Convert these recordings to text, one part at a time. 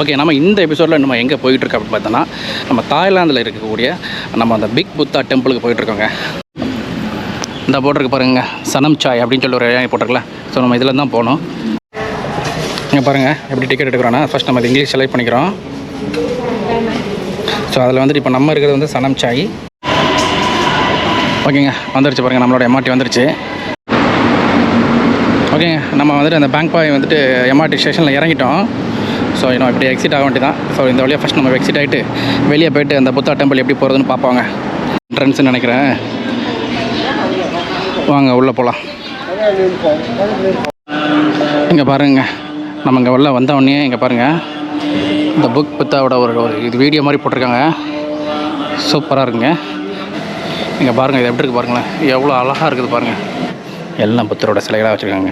Okay நம்ம இந்த எபிசோடில் நம்ம எங்கே போயிட்டுருக்கோம் அப்படின்னு பார்த்தோன்னா நம்ம தாய்லாந்தில் இருக்கக்கூடிய நம்ம அந்த பிக் புத்தா டெம்பிளுக்கு போயிட்டுருக்கோங்க. இந்த போட்டிருக்கு பாருங்க சனம் சாய் அப்படின்னு சொல்லி ஒரு ஏன் போட்டிருக்கல ஸோ நம்ம இதில் தான் போகணும் இங்கே பாருங்கள் எப்படி டிக்கெட் எடுக்கிறோன்னா ஃபஸ்ட் நம்ம இது இங்கிலீஷ் செலக்ட் பண்ணிக்கிறோம். ஸோ அதில் வந்துட்டு இப்போ நம்ம இருக்கிறது வந்து சனம் சாய். ஓகேங்க வந்துருச்சு பாருங்கள் நம்மளோட எம்ஆர்டி வந்துருச்சு. ஓகேங்க நம்ம வந்துட்டு அந்த பேங்க் பாய் வந்துட்டு எம்ஆர்டி ஸ்டேஷனில் இறங்கிட்டோம். ஸோ இன்னும் இப்படி எக்ஸிட் ஆக வேண்டி தான் ஸோ இந்த வழியாக ஃபஸ்ட் நம்ம எக்ஸிட் ஆகிட்டு வெளியே போயிட்டு அந்த புத்தா டெம்பிள் எப்படி போகிறதுன்னு பார்ப்பாங்க. என்ட்ரன்ஸ்னு நினைக்கிறேன். வாங்க உள்ளே போகலாம் இங்கே பாருங்க. நம்ம இங்கே உள்ள வந்த உடனே இங்கே பாருங்கள் இந்த புக் புத்தாவோட ஒரு ஒரு இது வீடியோ மாதிரி போட்டிருக்காங்க. சூப்பராக இருக்குங்க. இங்கே பாருங்கள் இது எப்படி இருக்குது பாருங்களேன். எவ்வளோ அழகாக இருக்குது பாருங்கள் எல்லாம் புத்தரோட சிலைகளாக வச்சுருக்காங்க.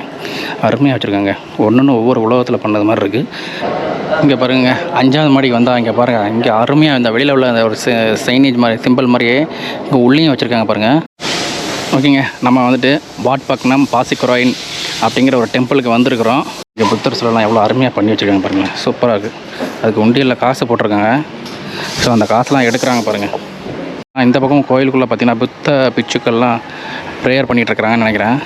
அருமையாக வச்சுருக்காங்க. ஒன்று ஒவ்வொரு உலகத்தில் பண்ணது மாதிரி இருக்குது இங்கே பாருங்க அஞ்சாவது மாடிக்கு வந்தால் இங்கே பாருங்கள் இங்கே அருமையாக இந்த வெளியில் உள்ள அந்த ஒரு சைனேஜ் மாதிரி சிம்பிள் மாதிரியே இங்கே உள்ளேயும் வச்சுருக்காங்க பாருங்கள் ஓகேங்க நம்ம வந்துட்டு வாட்பக்னம் பாசிக்குராயின் அப்படிங்கிற ஒரு டெம்பிளுக்கு வந்திருக்கிறோம். இங்கே புத்தர் சிலைலாம் எவ்வளோ அருமையாக பண்ணி வச்சுருக்காங்க பாருங்கள் சூப்பராக இருக்குது அதுக்கு உண்டியலில் காசு போட்டிருக்காங்க. ஸோ அந்த காசுலாம் எடுக்கிறாங்க பாருங்கள் இந்த பக்கம் கோயிலுக்குள்ளே பார்த்தீங்கன்னா புத்த பிச்சுக்கள்லாம் ப்ரேயர் பண்ணிகிட்டு இருக்கிறாங்கன்னு நினைக்கிறேன்.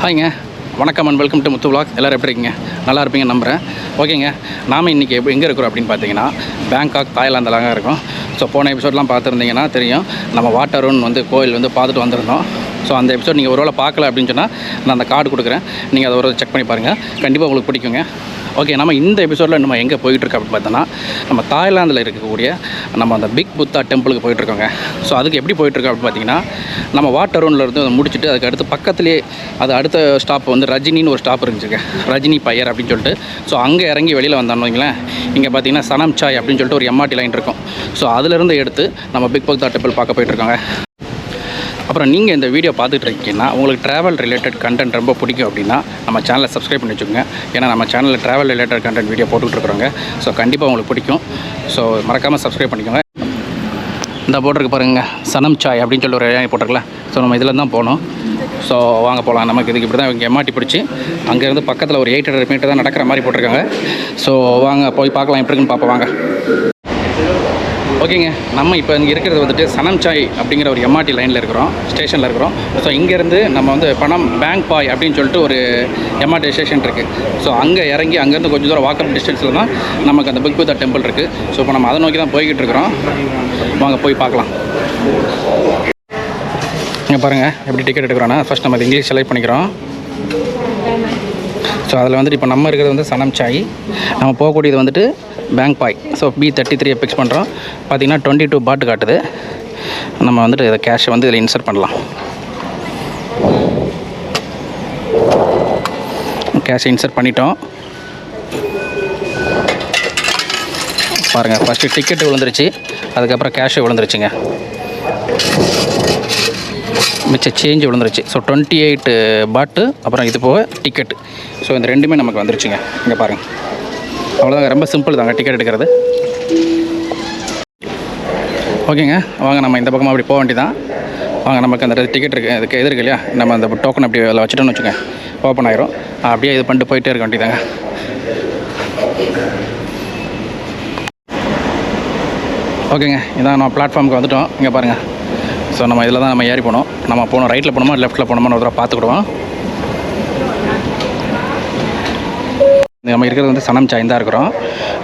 ஹாய்ங்க வணக்கம் and welcome to Muthu vlog எல்லோரும் எப்படி இருக்கீங்க? நல்லா இருப்பீங்க நம்புகிறேன் ஓகேங்க. நாம் இன்றைக்கி எப்போ எங்கே இருக்கிறோம் அப்படின்னு பார்த்தீங்கன்னா பேங்காக் தாய்லாந்திலாங்க இருக்கும். ஸோ போன எபிசோட்லாம் பார்த்துருந்தீங்கன்னா தெரியும். நம்ம வாட்டருன் வந்து கோயில் வந்து பார்த்துட்டு வந்திருந்தோம். ஸோ அந்த எபிசோட் நீங்கள் ஒருவேளை பார்க்கல அப்படின்னு சொன்னால் நான் அந்த கார்டு கொடுக்குறேன். நீங்கள் அதை ஒரு செக் பண்ணி பாருங்கள் கண்டிப்பாக உங்களுக்கு பிடிக்குங்க. ஓகே நம்ம இந்த எபிசோடில் நம்ம எங்கே போயிட்டுருக்கோம் அப்படின்னு பார்த்தோன்னா நம்ம தாய்லாந்தில் இருக்கக்கூடிய நம்ம அந்த பிக் புத்தா டெம்பிளுக்கு போயிட்டுருக்கோங்க. ஸோ அதுக்கு எப்படி போயிட்டுருக்கோம் அப்படின்னு பார்த்தீங்கன்னா நம்ம வாட்டரூனில் இருந்து அதை முடிச்சுட்டு அதுக்கு அடுத்து பக்கத்துலேயே அது அடுத்த ஸ்டாப் வந்து ரஜினின்னு ஒரு ஸ்டாப் இருந்துச்சுங்க. ரஜினி பையர் அப்படின்னு சொல்லிட்டு. ஸோ அங்கே இறங்கி வெளியில் வந்தோம்னு வைங்களேன். இங்கே பார்த்தீங்கன்னா சனம் சாய் அப்படின்னு சொல்லிட்டு ஒரு எம்ஆர்டி லைன் இருக்கும். ஸோ அதிலிருந்து எடுத்து நம்ம பிக் புத்தா டெம்பிள் பார்க்க போயிட்டுருக்கோங்க. அப்புறம் நீங்கள் இந்த வீடியோ பார்த்துட்டு இருக்கீங்கன்னா உங்களுக்கு ட்ராவல் ரிலேட்டட் கண்டென்ட் ரொம்ப பிடிக்கும் அப்படின்னா நம்ம சேனலை சப்ஸ்கிரைப் பண்ணி வச்சுக்கோங்க. ஏன்னா நம்ம சேனலில் ட்ராவல் ரிலேட்டட் கண்டென்ட் வீடியோ போட்டுக்கிட்டு இருக்கிறோங்க ஸோ கண்டிப்பாக உங்களுக்கு பிடிக்கும். ஸோ மறக்காமல் சப்ஸ்கிரைப் பண்ணிக்கோங்க. இந்த போட்டிருக்கு பாருங்க சனம் சாய் அப்படின்னு சொல்லி ஒரு போட்டிருக்கலாம் போட்டிருக்கல ஸோ நம்ம இதில் தான் போகணும். ஸோ வாங்க போகலாம் நமக்கு இதுக்கு இப்படி தான் இங்கே எம்ஆர்டி பிடிச்சி அங்கேருந்து பக்கத்தில் ஒரு எயிட் ஹண்ட்ரட் மீட்டர் தான் நடக்கிற மாதிரி போட்டிருக்காங்க. ஸோ வாங்க போய் பார்க்கலாம். எப்படி இருக்குன்னு பார்ப்போம். வாங்க. ஓகேங்க. நம்ம இப்போ இங்கே இருக்கிறது வந்துட்டு சனம் சாய் அப்படிங்கிற ஒரு எம்ஆர்டி லைனில் இருக்கிறோம். ஸ்டேஷனில் இருக்கிறோம். ஸோ இங்கேருந்து நம்ம வந்து பணம் பேங்க் பாய் அப்படின்னு சொல்லிட்டு ஒரு எம்ஆர்டி ஸ்டேஷன் இருக்குது ஸோ அங்கே இறங்கி அங்கேருந்து கொஞ்சம் தூரம் வாக்கப் டிஸ்டன்ஸில் தான் நமக்கு அந்த பிக் புத்தா டெம்பிள் இருக்குது ஸோ இப்போ நம்ம அதை நோக்கி தான் போய்கிட்டு இருக்கிறோம். வாங்க போய் பார்க்கலாம். இங்கே பாருங்கள் எப்படி டிக்கெட் எடுக்கிறோன்னா ஃபஸ்ட் நம்ம இது இங்கிலீஷ் செலக்ட் பண்ணிக்கிறோம். ஸோ அதில் வந்துட்டு இப்போ நம்ம இருக்கிறது வந்து சனம் சாய் நம்ம போகக்கூடியது வந்துட்டு பேங்க் பாய் so B thirty three fix பண்ணுறோம் பார்த்தீங்கன்னா டுவெண்ட்டி டூ பாட்டு காட்டுது. நம்ம வந்துட்டு இதை கேஷை வந்து இதில் இன்சர்ட் பண்ணலாம். கேஷை இன்சர்ட் பண்ணிட்டோம். பாருங்கள் ஃபஸ்ட்டு டிக்கெட்டு விழுந்துருச்சு. அதுக்கப்புறம் கேஷு விழுந்துருச்சுங்க. மிச்ச சேஞ்ச் விழுந்துருச்சு. ஸோ டுவெண்ட்டி எயிட் பாட்டு அப்புறம் இது போக டிக்கெட் ஸோ இந்த ரெண்டுமே நமக்கு வந்துருச்சுங்க. இங்கே பாருங்கள் அவ்வளோதாங்க ரொம்ப சிம்பிள் தாங்க டிக்கெட் எடுக்கிறது. ஓகேங்க வாங்க நம்ம இந்த பக்கமாக அப்படி போக வேண்டியதான் வாங்க நமக்கு அந்த டிக்கெட் இருக்கு அதுக்கு எது இருக்கு இல்லையா? நம்ம அந்த டோக்கன் அப்படி அதில் வச்சுட்டோம்னு வச்சுக்கோங்க ஓப்பன் ஆயிரும். அப்படியே இது பண்ணிட்டு போயிட்டே இருக்க வேண்டியதாங்க ஓகேங்க இதான் நம்ம பிளாட்ஃபார்முக்கு வந்துட்டோம். இங்கே பாருங்கள் ஸோ நம்ம இதில் தான் நம்ம ஏறி போனோம். நம்ம போனோம் ரைட்டில் போனோமா லெஃப்ட்டில் போனோமா ஒரு தடவை பார்த்துக்கிடுவோம். நம்ம இருக்கிறது வந்து சனம் சாய் தான் இருக்கிறோம்.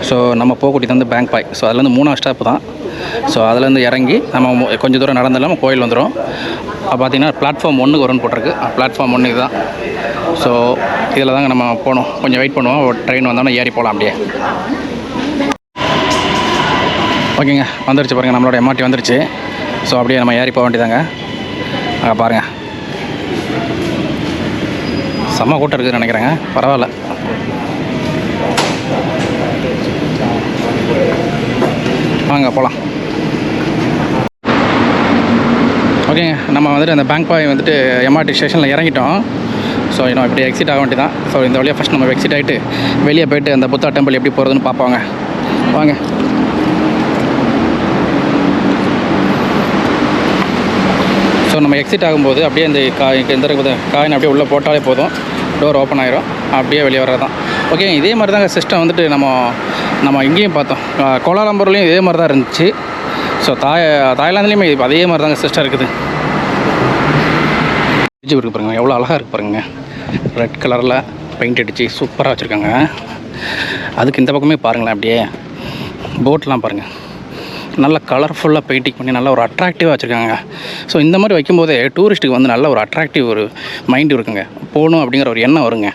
ஸோ நம்ம போகக்கூடியது வந்து பேங்க் பாய் ஸோ அதுலேருந்து மூணாம் ஸ்டாப் தான். ஸோ அதுலேருந்து இறங்கி நம்ம கொஞ்சம் தூரம் நடந்தாலும் கோயில் வந்துடும் அப்போ பார்த்தீங்கன்னா பிளாட்ஃபார்ம் ஒன்றுக்கு வரும்னு போட்டிருக்கு. பிளாட்ஃபார்ம் ஒன்று இதுதான் ஸோ இதில் தாங்க நம்ம போகணும். கொஞ்சம் வெயிட் பண்ணுவோம். ட்ரெயின் வந்தோன்னே ஏறி போகலாம் அப்படியே. ஓகேங்க. வந்துருச்சு பாருங்கள் நம்மளோட எம்ஆர்டி வந்துருச்சு. ஸோ அப்படியே நம்ம ஏறி போக வேண்டியதாங்க. அங்கே பாருங்கள் செம்ம கூட்டம் இருக்குதுன்னு நினைக்கிறேங்க. பரவாயில்ல. வாங்க போகலாம் ஓகேங்க நம்ம வந்துட்டு அந்த பேங்க் பாய் வந்துட்டு எம்ஆர்டி ஸ்டேஷனில் இறங்கிட்டோம். ஸோ இன்னும் இப்படி எக்ஸிட் ஆக வேண்டி தான் ஸோ இந்த வழியாக ஃபஸ்ட் நம்ம எக்ஸிட் ஆகிட்டு வெளியே போயிட்டு அந்த புத்தா டெம்பிள் எப்படி போகிறதுன்னு பார்ப்பாங்க. வாங்க. ஸோ நம்ம எக்ஸிட் ஆகும்போது அப்படியே இந்த காய் இந்த காயின் அப்படியே உள்ளே போட்டாலே போதும். டோர் ஓப்பன் ஆயிரும். அப்படியே வெளியே வர்றது தான் ஓகே இதே மாதிரி தாங்க சிஸ்டம் வந்துட்டு நம்ம நம்ம இங்கேயும் பார்த்தோம். கோலாலம்பூர்லேயும் இதே மாதிரி தான் இருந்துச்சு. ஸோ தாய் தாய்லாந்துலேயுமே இப்போ அதே மாதிரி தாங்க சிஸ்டர் இருக்குது. பிரிட்ஜ் இருக்கு பாருங்க. எவ்வளோ அழகாக இருக்கு பாருங்க. ரெட் கலரில் பெயிண்ட் அடித்து சூப்பராக வச்சுருக்காங்க. அதுக்கு இந்த பக்கமே பாருங்களேன் அப்படியே. போட்லாம் பாருங்கள் நல்ல கலர்ஃபுல்லாக பெயிண்டிங் பண்ணி நல்ல ஒரு அட்ராக்டிவாக வச்சுருக்காங்க. ஸோ இந்த மாதிரி வைக்கும்போதே டூரிஸ்ட்டுக்கு வந்து நல்ல ஒரு அட்ராக்டிவ் ஒரு மைண்டு இருக்குங்க. போகணும் அப்படிங்கிற ஒரு எண்ணம் வருங்க.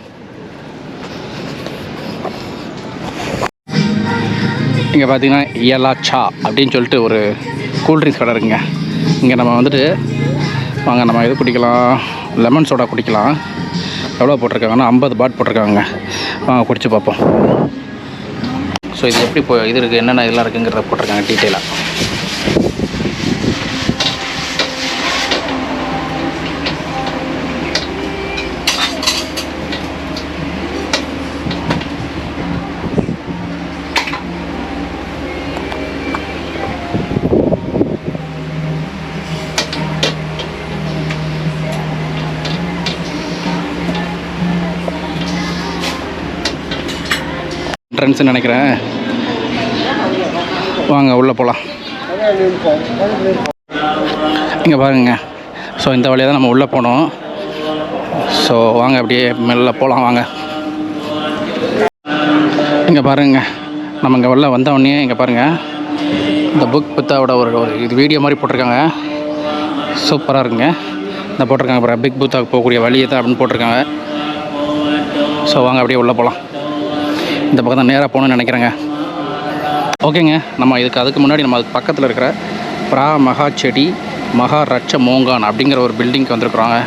இங்கே பார்த்தீங்கன்னா இயலா சா அப்படின்னு சொல்லிட்டு ஒரு கூல்ட்ரிங்க்ஸ் கடை இருக்குங்க. இங்கே நம்ம வந்துட்டு வாங்க நம்ம இது குடிக்கலாம். லெமன் சோடா குடிக்கலாம். எவ்வளோ போட்டிருக்காங்கன்னா ஐம்பது பாட் போட்டிருக்காங்க. வாங்க குடிச்சு பார்ப்போம். ஸோ இது எப்படி இப்போ இது இருக்குது என்னென்ன இதெல்லாம் இருக்குங்கிறத போட்டிருக்காங்க டீட்டெயிலாக என்ட்ரன்ஸ்னு நினைக்கிறேன். வாங்க உள்ளே போகலாம் இங்கே பாருங்க. ஸோ இந்த வழியாக தான் நம்ம உள்ளே போனோம். ஸோ வாங்க அப்படியே மெல்ல போகலாம் வாங்க. இங்கே பாருங்க. நம்ம இங்கே வெளில வந்த உடனே இங்கே பாருங்கள் இந்த புக் புத்தாவோட ஒரு ஒரு இது வீடியோ மாதிரி போட்டிருக்காங்க. சூப்பராக இருக்குங்க. இந்த போட்டிருக்காங்க பாருங்க. பிக் புத்தாவுக்கு போகக்கூடிய வழியை தான் அப்படின்னு போட்டிருக்காங்க. ஸோ வாங்க அப்படியே உள்ளே போகலாம் இந்த பக்கம் தான் நேராக போகணும்னு நினைக்கிறேங்க. ஓகேங்க நம்ம இதுக்கு அதுக்கு முன்னாடி நம்ம அதுக்கு பக்கத்தில் இருக்கிற பிரா மகா செடி மகா ரட்ச மோங்கான் அப்படிங்கிற ஒரு பில்டிங்க்கு வந்திருக்குறாங்க.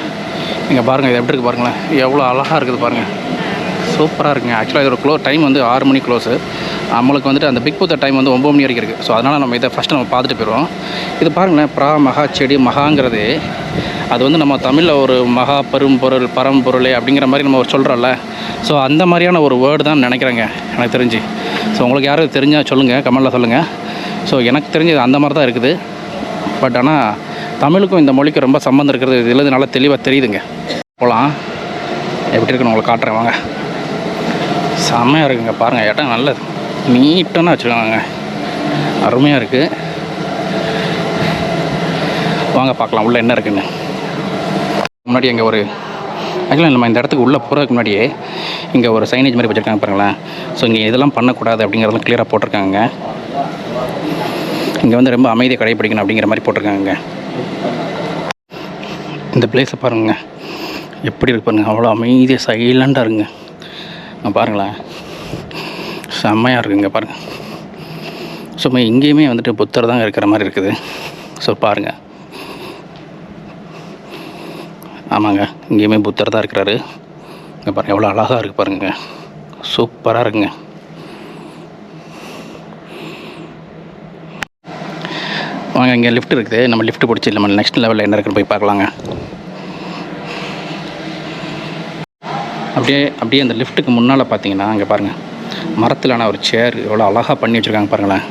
இங்கே பாருங்கள் இது எப்படி இருக்குது பாருங்களேன். எவ்வளோ அழகாக இருக்குது பாருங்கள் சூப்பராக இருக்குங்க. ஆக்சுவலாக இதோட க்ளோ டைம் வந்து ஆறு மணி க்ளோஸு நம்மளுக்கு வந்துட்டு அந்த பிக் புத்த டைம் வந்து ஒம்பது மணி வரைக்கும் இருக்குது ஸோ அதனால் நம்ம இதை ஃபஸ்ட்டு நம்ம பார்த்துட்டு போயிடுவோம். இது பாருங்களேன் பிரா மகா செடி மகாங்கிறது. அது வந்து நம்ம தமிழில் ஒரு மகா பெரும்பொருள் பரம்பொருளே அப்படிங்கிற மாதிரி நம்ம ஒரு சொல்கிறோம்ல ஸோ அந்த மாதிரியான ஒரு வேர்டு தான் நினைக்கிறேங்க எனக்கு தெரிஞ்சு. ஸோ உங்களுக்கு யாரும் தெரிஞ்சால் சொல்லுங்கள் கமெண்டில் சொல்லுங்கள் ஸோ எனக்கு தெரிஞ்சது அந்த மாதிரி தான் இருக்குது. பட் ஆனால் தமிழுக்கும் இந்த மொழிக்கும் ரொம்ப சம்மந்தம் இருக்கிறது இதில் நல்லா தெளிவாக தெரியுதுங்க. போகலாம் எப்படி இருக்குன்னு உங்களுக்கு காட்டுறேன் வாங்க. செம்மையாக இருக்குங்க பாருங்கள் இடம் நல்லது. நீட்டான வச்சுருக்காங்க. அருமையாக இருக்குது வாங்க பார்க்கலாம் உள்ளே என்ன இருக்குன்னு. முன்னாடி அங்கே ஒரு ஆக்சுவலாக நம்ம இந்த இடத்துக்கு உள்ளே போகிறதுக்கு முன்னாடியே இங்கே ஒரு சைனேஜ் மாதிரி வச்சுருக்காங்க பாருங்களேன். ஸோ இங்கே இதெல்லாம் பண்ணக்கூடாது அப்படிங்கிறதெல்லாம் கிளியராக போட்டிருக்காங்க. இங்கே வந்து ரொம்ப அமைதியை கடைப்பிடிக்கணும் அப்படிங்கிற மாதிரி போட்டிருக்காங்க. இந்த பிளேஸை பாருங்க. எப்படி இருக்கு அவ்வளோ அமைதியாக சைலண்டாக இருங்க பாருங்களேன். செம்மையாக இருக்குங்க பாருங்கள் ஸோ இங்கேயுமே வந்துட்டு புத்தர் தான் இருக்கிற மாதிரி இருக்குது. ஸோ பாருங்கள் ஆமாங்க இங்கேயுமே புத்தர் தான் இருக்கிறாரு. இங்கே பாருங்கள் எவ்வளோ அழகாக இருக்குது பாருங்க. சூப்பராக இருக்குங்க. வாங்க இங்கே லிஃப்ட் இருக்குது. நம்ம லிஃப்ட் பிடிச்சி நம்ம நெக்ஸ்ட் லெவலில் என்ன இருக்குன்னு போய் பார்க்கலாங்க. அப்படியே அப்படியே அந்த லிஃப்ட்டுக்கு முன்னால் பார்த்தீங்கன்னா இங்கே பாருங்கள் மரத்திலான ஒரு சேர் எவ்வளோ அழகாக பண்ணி வச்சுருக்காங்க பாருங்களேன்.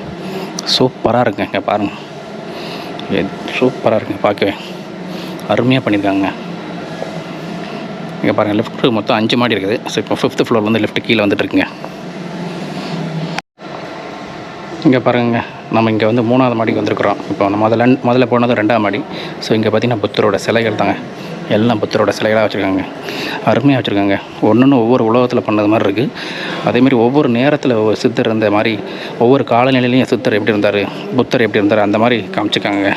சூப்பராக இருக்குங்க இங்கே பாருங்கள் சூப்பராக இருக்குங்க பார்க்கவே. அருமையாக பண்ணியிருக்காங்க இங்கே பாருங்கள் லிஃப்ட் மொத்தம் அஞ்சு மாடி இருக்குது. ஸோ இப்போ ஃபிஃப்த் ஃப்ளோர் வந்து லிஃப்ட் கீழே வந்துட்டுருக்குங்க. இங்கே பாருங்க நம்ம இங்கே வந்து மூணாவது மாடிக்கு வந்திருக்கிறோம். இப்போ நம்ம முதல்ல முதல்ல போனது ரெண்டாவது மாடி. ஸோ இங்கே பார்த்தீங்கன்னா புத்தரோட சிலைகள் தாங்க. எல்லாம் புத்தரோட சிலைகளாக வச்சுருக்காங்க. அருமையாக வச்சுருக்காங்க. ஒன்று ஒவ்வொரு உலகத்தில் பண்ணது மாதிரி இருக்குது அதேமாதிரி ஒவ்வொரு நேரத்தில் ஒவ்வொரு சித்தர் இருந்த மாதிரி ஒவ்வொரு காலநிலையிலையும் சித்தர் எப்படி இருந்தார் புத்தர் எப்படி இருந்தார் அந்த மாதிரி காமிச்சிருக்காங்க.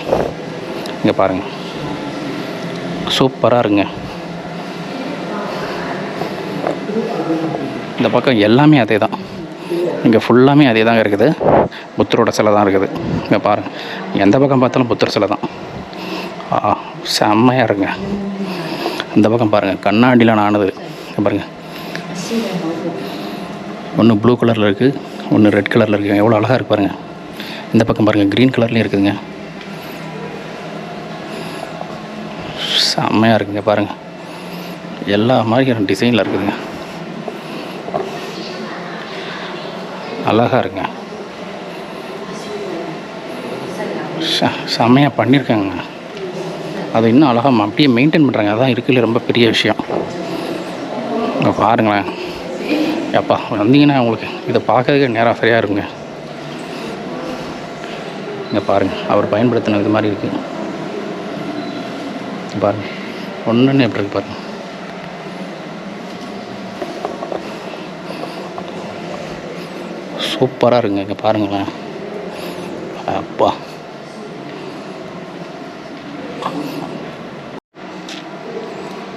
இங்கே பாருங்கள் சூப்பராக இருங்க இந்த பக்கம் எல்லாமே அதே தான். இங்கே ஃபுல்லாமே அதே தாங்க இருக்குது. புத்தரோட சிலை தான் இருக்குது. இங்கே பாருங்கள் எந்த பக்கம் பார்த்தாலும் புத்தர் சிலை தான். ஆ செம்மையாக இருங்க இந்த பக்கம் பாருங்கள் கண்ணாடியில் ஆனது பாருங்கள் ஒன்று ப்ளூ கலரில் இருக்குது ஒன்று ரெட் கலரில் இருக்குங்க எவ்வளோ அழகாக இருக்கு பாருங்கள் இந்த பக்கம் பாருங்கள் க்ரீன் கலர்லேயும் இருக்குதுங்க. செம்மையாக இருக்குங்க பாருங்கள் எல்லா மாதிரி டிசைனில் இருக்குதுங்க. அழகாக இருக்குங்க ச செம்மையாக பண்ணியிருக்காங்க அது இன்னும் அழகாக அப்படியே மெயின்டைன் பண்ணுறாங்க அதான் இருக்குல்ல ரொம்ப பெரிய விஷயம். இங்கே பாருங்களேன். எப்பா வந்தீங்கன்னா உங்களுக்கு இதை பார்க்கறதுக்கு நேராக சரியாக இருக்குங்க. இங்கே பாருங்கள் அவர் பயன்படுத்தின இது மாதிரி இருக்குது பாருங்கள் ஒன்றுன்னு எப்படி இருக்கு பாருங்கள் சூப்பராக இருக்குங்க இங்கே பாருங்களேன். அப்பா.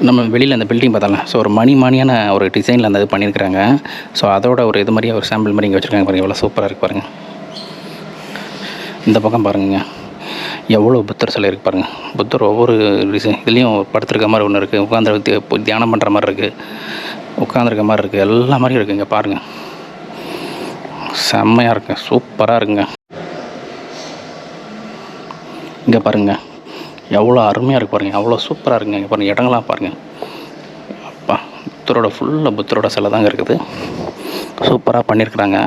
நம்ம வெளியில் அந்த பில்டிங் பார்த்தாலாம் ஸோ ஒரு மணி மணியான ஒரு டிசைனில் அந்த இது பண்ணியிருக்கிறாங்க. ஸோ அதோட ஒரு இது மாதிரியே ஒரு சாம்பிள் மாதிரி இங்கே வச்சுருக்காங்க பாருங்கள் எவ்வளோ சூப்பராக இருக்குது பாருங்கள் இந்த பக்கம் பாருங்க எவ்வளோ புத்தர் சிலை இருக்குது பாருங்கள் புத்தர் ஒவ்வொரு டிசைன் இதுலேயும் படுத்துருக்க மாதிரி ஒன்று இருக்குது உட்காந்து தியானம் பண்ணுற மாதிரி இருக்குது உட்காந்துருக்க மாதிரி இருக்குது எல்லா மாதிரியும் இருக்குது இங்கே பாருங்கள் செம்மையாக இருக்குங்க சூப்பராக இருக்குங்க. இங்கே பாருங்கள் எவ்வளோ அருமையாக இருக்கு பாருங்கள் எவ்வளோ சூப்பராக இருக்குங்க. இங்கே பாருங்கள் இடங்கள்லாம் பாருங்கள் அப்பா புத்தரோட ஃபுல்லாக புத்தரோட சிலை தாங்க இருக்குது. சூப்பராக பண்ணியிருக்கிறாங்க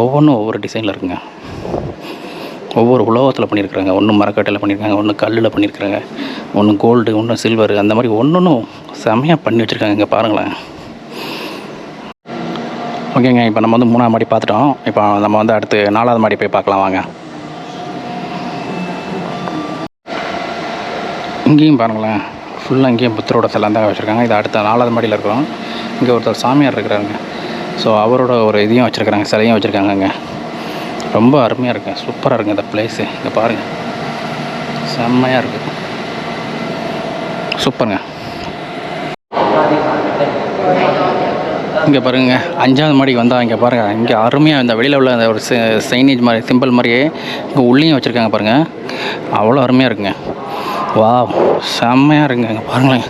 ஒவ்வொன்றும் ஒவ்வொரு டிசைனில் இருக்குங்க. ஒவ்வொரு உலோகத்தில் பண்ணியிருக்கிறாங்க ஒன்று மரக்கட்டையில் பண்ணியிருக்காங்க ஒன்று கல்லில் பண்ணியிருக்கிறாங்க ஒன்று கோல்டு ஒன்று சில்வர் அந்த மாதிரி ஒன்று செம்மையாக பண்ணி வச்சுருக்காங்க. இங்கே பாருங்களேன். ஓகேங்க இப்போ நம்ம வந்து மூணாவது மாடி பார்த்துட்டோம். இப்போ நம்ம வந்து அடுத்து நாலாவது மாடி போய் பார்க்கலாம் வாங்க. இங்கேயும் பாருங்களேன். ஃபுல்லாக இங்கேயும் புத்தரோட சிலை தான் வச்சுருக்காங்க. இது அடுத்த நாலாவது மாடியில் இருக்கிறோம். இங்கே ஒருத்தர் சாமியார் இருக்கிறாருங்க. ஸோ அவரோட ஒரு இதையும் வச்சுருக்குறாங்க சிலையும் வச்சுருக்காங்கங்க. ரொம்ப அருமையாக இருக்கு. சூப்பராக இருக்குது இந்த பிளேஸு இங்கே பாருங்கள் செம்மையாக இருக்குது சூப்பருங்க. இங்கே பாருங்க. அஞ்சாவது மாடிக்கு வந்தால் இங்கே பாருங்கள் இங்கே அருமையாக இந்த வெளியில் உள்ள அந்த ஒரு சைனேஜ் மாதிரி சிம்பிள் மாதிரியே இங்கே உள்ளேயும் வச்சுருக்காங்க பாருங்கள் அவ்வளோ அருமையாக இருக்குங்க. வா செம்மையாக இருக்குங்க. இங்கே பாருங்களேன்.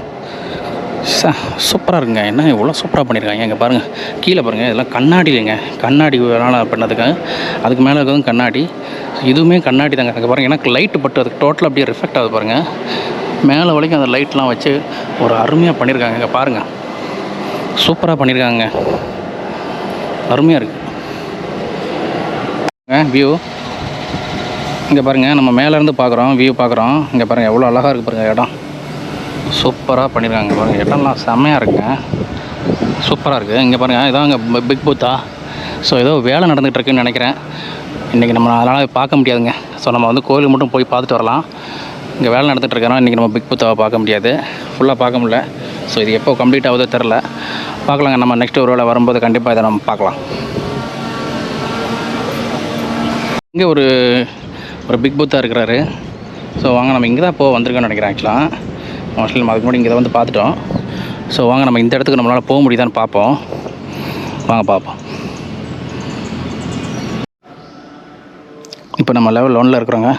ச சூப்பராக இருக்குங்க. என்ன இவ்வளோ சூப்பராக பண்ணியிருக்காங்க இங்கே பாருங்கள் கீழே பாருங்கள் இதெல்லாம் கண்ணாடி இல்லைங்க. கண்ணாடி வேணால் பண்ணதுக்கு அதுக்கு மேலே இருக்கிறது கண்ணாடி. இதுவுமே கண்ணாடி தாங்க. அங்கே பாருங்கள் எனக்கு லைட்டு பட்டு அதுக்கு டோட்டலாக அப்படியே ரிஃபெக்ட் ஆகுது பாருங்கள் மேலே வரைக்கும் அந்த லைட்லாம் வச்சு ஒரு அருமையாக பண்ணியிருக்காங்க இங்கே பாருங்கள் சூப்பராக பண்ணியிருக்காங்க அருமையாக இருக்குது வியூ இங்கே பாருங்கள் நம்ம மேலேருந்து பார்க்குறோம் வியூ பார்க்குறோம் இங்கே பாருங்கள் எவ்வளோ அழகாக இருக்குது பாருங்கள் இடம். சூப்பராக பண்ணியிருக்காங்க பாருங்கள் இடம்லாம் செம்மையாக இருக்குங்க சூப்பராக இருக்குது இங்கே பாருங்கள் இதான் இங்கே பிக் பூத்தா ஸோ ஏதோ வேலை நடந்துகிட்டு இருக்குன்னு நினைக்கிறேன். இன்றைக்கி நம்ம அதனால் பார்க்க முடியாதுங்க. ஸோ நம்ம வந்து கோயிலுக்கு மட்டும் போய் பார்த்துட்டு வரலாம். இங்கே வேலை நடந்துகிட்டு இன்றைக்கி நம்ம பிக் பூத்தாவை பார்க்க முடியாது. ஃபுல்லாக பார்க்க முடியல. ஸோ இது எப்போ கம்ப்ளீட் ஆகுதோ தெரில. பார்க்கலாங்க நம்ம நெக்ஸ்ட் ஒரு வேளை வரும்போது கண்டிப்பாக இதை நம்ம பார்க்கலாம். இங்கே ஒரு ஒரு பிக் பூத்தாக இருக்கிறாரு. ஸோ வாங்க நம்ம இங்கே தான் போக வந்திருக்கோம்னு நினைக்கிறேன் ஆக்சுவலாக மோஸ்ட்லி நம்ம அதுக்கு முன்னாடி இங்கே தான் வந்து பார்த்துட்டோம். ஸோ வாங்க நம்ம இந்த இடத்துக்கு நம்மளால் போக முடியுதான்னு பார்ப்போம். வாங்க பார்ப்போம். இப்போ நம்ம லெவல் ஒன்னில் இருக்கிறோங்க.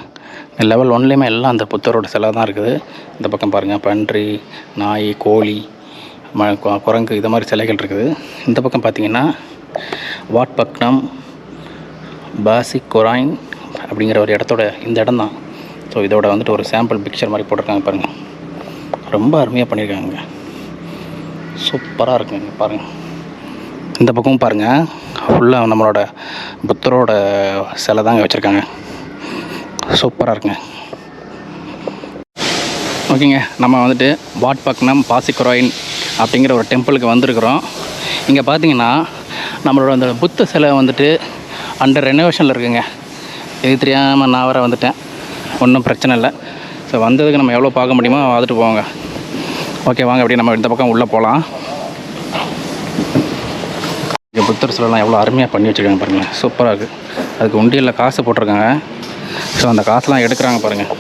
லெவல் ஒன்லேயுமே எல்லாம் அந்த புத்தரோட சிலை தான் இருக்குது. இந்த பக்கம் பாருங்கள் பன்றி நாய் கோழி ம குரங்கு இது மாதிரி சிலைகள் இருக்குது. இந்த பக்கம் பார்த்தீங்கன்னா வாட்பக்னம் பாசிக் கொராயின் அப்படிங்கிற ஒரு இடத்தோட இந்த இடம் தான். ஸோ இதோட வந்துட்டு ஒரு சாம்பிள் பிக்சர் மாதிரி போட்டிருக்காங்க பாருங்கள் ரொம்ப அருமையாக பண்ணியிருக்காங்க. சூப்பராக இருக்குங்க பாருங்கள் இந்த பக்கமும் பாருங்கள் ஃபுல்லாக நம்மளோட புத்தரோட சிலை தாங்க வச்சுருக்காங்க. சூப்பராக இருக்குங்க. ஓகேங்க நம்ம வந்துட்டு வாட்பக்னம் பாசிக்குராயின் அப்படிங்கிற ஒரு டெம்பிளுக்கு வந்திருக்கிறோம். இங்கே பார்த்தீங்கன்னா நம்மளோட அந்த புத்த சிலை வந்துட்டு அண்டர் ரெனோவேஷனில் இருக்குங்க. இது தெரியாமல் நான் வர வந்துட்டேன். ஒன்றும் பிரச்சனை இல்லை. ஸோ வந்ததுக்கு நம்ம எவ்வளோ பார்க்க முடியுமோ வந்துட்டு போவாங்க. ஓகே வாங்க அப்படியே நம்ம இந்த பக்கம் உள்ளே போகலாம் இங்கே புத்தர் சிலைலாம் எவ்வளோ அருமையாக பண்ணி வச்சுருக்காங்க பாருங்கள் சூப்பராக இருக்குது அதுக்கு உண்டியலில் காசு போட்டிருக்காங்க. ஸோ அந்த காசுலாம் எடுக்கிறாங்க பாருங்கள்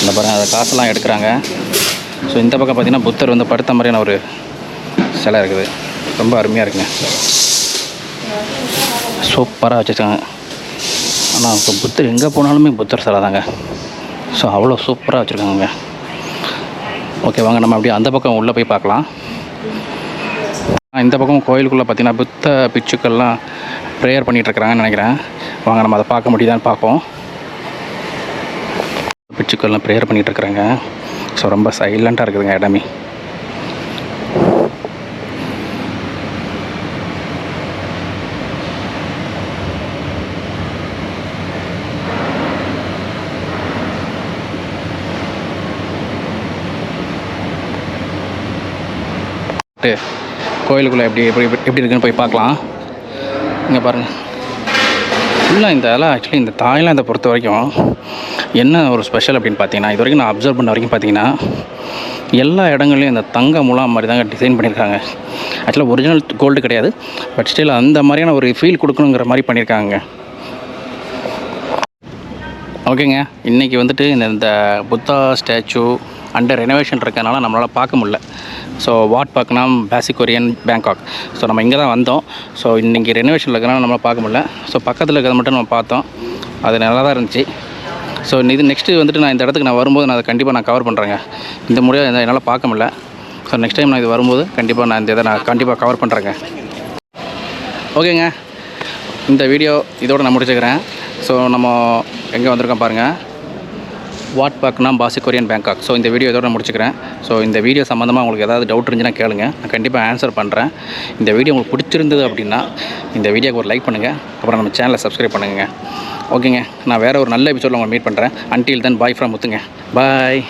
இந்த பாருங்கள் அந்த காசெல்லாம் எடுக்கிறாங்க. ஸோ இந்த பக்கம் பார்த்தீங்கன்னா புத்தர் வந்து படுத்த மாதிரியான ஒரு சிலை இருக்குது. ரொம்ப அருமையாக இருக்குங்க. சூப்பராக வச்சுருக்காங்க. ஆனால் இப்போ புத்தர் எங்கே போனாலுமே புத்தர் சிலை தாங்க. ஸோ அவ்வளோ சூப்பராக வச்சுருக்காங்க ஓகே வாங்க நம்ம அப்படியே அந்த பக்கம் உள்ளே போய் பார்க்கலாம். இந்த பக்கம் கோயிலுக்குள்ளே பார்த்தீங்கன்னா புத்த பிச்சுக்கள்லாம் ப்ரேயர் பண்ணிகிட்ருக்குறாங்கன்னு நினைக்கிறேன். வாங்க நம்ம அதை பார்க்க முடியுதான்னு பார்ப்போம். பிச்சுக்கள்லாம் ப்ரேயர் பண்ணிகிட்ருக்குறாங்க ஸோ ரொம்ப சைலண்ட்டாக இருக்குதுங்க இடமே. கோயிலுக்குள்ளே எப்படி எப்படி எப்படி இருக்குன்னு போய் பார்க்கலாம். இங்கே பாருங்கள் ஃபுல்லாக இந்த இதெல்லாம் ஆக்சுவலி இந்த தாய்லாந்தை பொறுத்த வரைக்கும் என்ன ஒரு ஸ்பெஷல் அப்படின்னு பார்த்தீங்கன்னா இது வரைக்கும் நான் அப்சர்வ் பண்ண வரைக்கும் பார்த்தீங்கன்னா எல்லா இடங்கள்லையும் இந்த தங்க முலாம் மாதிரி தாங்க டிசைன் பண்ணியிருக்காங்க. ஆக்சுவலாக ஒரிஜினல் கோல்டு கிடையாது பட் ஸ்டில் அந்த மாதிரியான ஒரு ஃபீல் கொடுக்கணுங்கிற மாதிரி பண்ணியிருக்காங்க. ஓகேங்க இன்றைக்கி வந்துட்டு இந்த இந்த புத்தா ஸ்டாச்சு அண்டர் ரெனோவேஷன் இருக்கறனால நம்மளால் பார்க்க முடியல. ஸோ வாட் பார்க்கனா பேசிக் கொரியன் பேங்காக் ஸோ நம்ம இங்கே தான் வந்தோம் ஸோ இன்றைக்கி ரெனோவேஷனில் இருக்கிறனால நம்மளால் பார்க்க முடியல. ஸோ பக்கத்தில் இருக்கிறத மட்டும் நம்ம பார்த்தோம். அது நல்லா தான் இருந்துச்சு. ஸோ இது நெக்ஸ்ட்டு வந்துட்டு நான் இந்த இடத்துக்கு நான் வரும்போது நான் அதை கண்டிப்பாக நான் கவர் பண்ணுறேங்க இந்த முறையாக என்னால் பார்க்க முடியல. ஸோ நெக்ஸ்ட் டைம் நான் இது வரும்போது கண்டிப்பாக நான் இந்த இதை நான் கண்டிப்பாக கவர் பண்ணுறேங்க ஓகேங்க. இந்த வீடியோ இதோடு நான் முடிச்சுக்கிறேன். ஸோ நம்ம எங்கே வந்திருக்கோம் பாருங்கள் வாட் பார்க்னா பாசி கொரியன் பேங்காக் ஸோ இந்த வீடியோ இதோட முடிச்சுக்கிறேன். ஸோ இந்த வீடியோ சம்மந்தமாக உங்களுக்கு ஏதாவது டவுட் இருந்துச்சுன்னா கேளுங்க. நான் கண்டிப்பாக ஆன்சர் பண்ணுறேன் இந்த வீடியோ உங்களுக்கு பிடிச்சிருந்தது அப்படின்னா இந்த வீடியோக்கு ஒரு லைக் பண்ணுங்கள் அப்புறம் நம்ம சேனலை சப்ஸ்கிரைப் பண்ணுங்கள் ஓகேங்க நான் வேறு ஒரு நல்ல எபிசோடில் உங்களை மீட் பண்ணுறேன் அன்டில் தென் பாய் ஃப்ரம் முத்துங்க. பாய்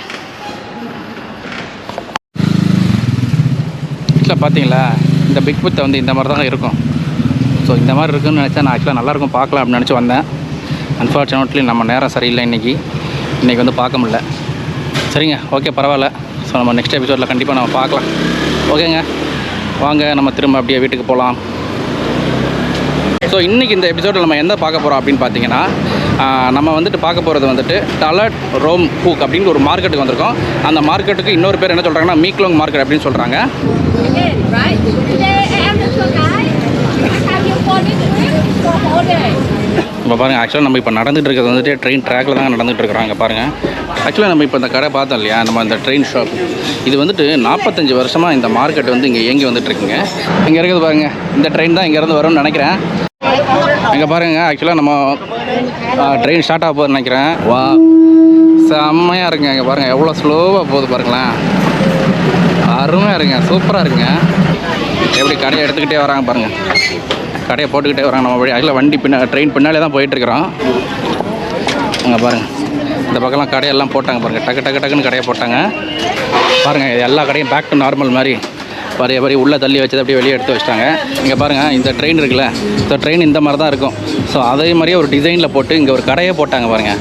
வீட்டில் பார்த்தீங்களா? இந்த பிக் புத்தை வந்து இந்த மாதிரி தான் இருக்கும். ஸோ இந்த மாதிரி இருக்குன்னு நினச்சா நான் ஆக்சுவலாக நல்லாயிருக்கும் பார்க்கலாம் அப்படின்னு நினச்சி வந்தேன். அன்ஃபார்ச்சுனேட்லி நம்ம நேரம் சரியில்லை இன்றைக்கி இன்றைக்கி வந்து பார்க்க முடில சரிங்க ஓகே பரவாயில்ல. ஸோ நம்ம நெக்ஸ்ட் எபிசோடில் கண்டிப்பாக நம்ம பார்க்கலாம். ஓகேங்க வாங்க நம்ம திரும்ப அப்படியே வீட்டுக்கு போகலாம் ஸோ இன்றைக்கி இந்த எபிசோடில் நம்ம என்ன பார்க்க போகிறோம் அப்படின்னு பார்த்தீங்கன்னா நம்ம வந்துட்டு பார்க்க போகிறது வந்துட்டு டலட் ரோம் கூக் அப்படின்னு ஒரு மார்க்கெட்டுக்கு வந்திருக்கோம். அந்த மார்க்கெட்டுக்கு இன்னொரு பேர் என்ன சொல்கிறாங்கன்னா மீக்லோங் மார்க்கெட் அப்படின்னு சொல்கிறாங்க Today I am the tour guide. I have you for this trip for day. இப்போ பாருங்கள் ஆக்சுவலாக நம்ம இப்போ நடந்துகிட்டு இருக்கிறது வந்துட்டு ட்ரெயின் ட்ராக்கில் தான் நடந்துகிட்டு இருக்கிறாங்க பாருங்கள் ஆக்சுவலாக நம்ம இப்போ இந்த கடை பார்த்தோம் இல்லையா நம்ம இந்த ட்ரெயின் ஷாப் இது வந்துட்டு நாற்பத்தஞ்சு வருஷமாக இந்த மார்க்கெட் வந்து இங்கே இயங்கி வந்துட்டுருக்குங்க இங்கே இருக்குது பாருங்கள் இந்த ட்ரெயின் தான் இங்கேருந்து வரும்னு நினைக்கிறேன். இங்கே பாருங்க ஆக்சுவலாக நம்ம ட்ரெயின் ஸ்டார்ட் ஆக போகுது நினைக்கிறேன். வா செம்மையாக இருக்குங்க இங்கே பாருங்கள் எவ்வளோ ஸ்லோவாக போகுது பாருங்களேன். அருமையாக இருக்குங்க சூப்பராக இருக்குங்க. எப்படி கடையை எடுத்துக்கிட்டே வராங்க பாருங்கள் கடையை போட்டுக்கிட்டே வராங்க. நம்ம வழி அதில் வண்டி பின்னா ட்ரெயின் பின்னாலே தான் போயிட்டுருக்குறோம். அங்கே பாருங்கள் இந்த பக்கம்லாம் கடையெல்லாம் போட்டாங்க பாருங்கள் டக்கு டக்கு டக்குன்னு கடையை போட்டாங்க. பாருங்கள் இது எல்லா கடையும் பேக் டு நார்மல் மாதிரி பழைய படி உள்ளே தள்ளி வச்சது அப்படியே வெளியே எடுத்து வச்சிட்டாங்க. இங்கே பாருங்கள் இந்த ட்ரெயின் இருக்குல்ல. இந்த ட்ரெயின் இந்த மாதிரி தான் இருக்கும். ஸோ அதே மாதிரியே ஒரு டிசைனில் போட்டு இங்கே ஒரு கடையை போட்டாங்க பாருங்கள்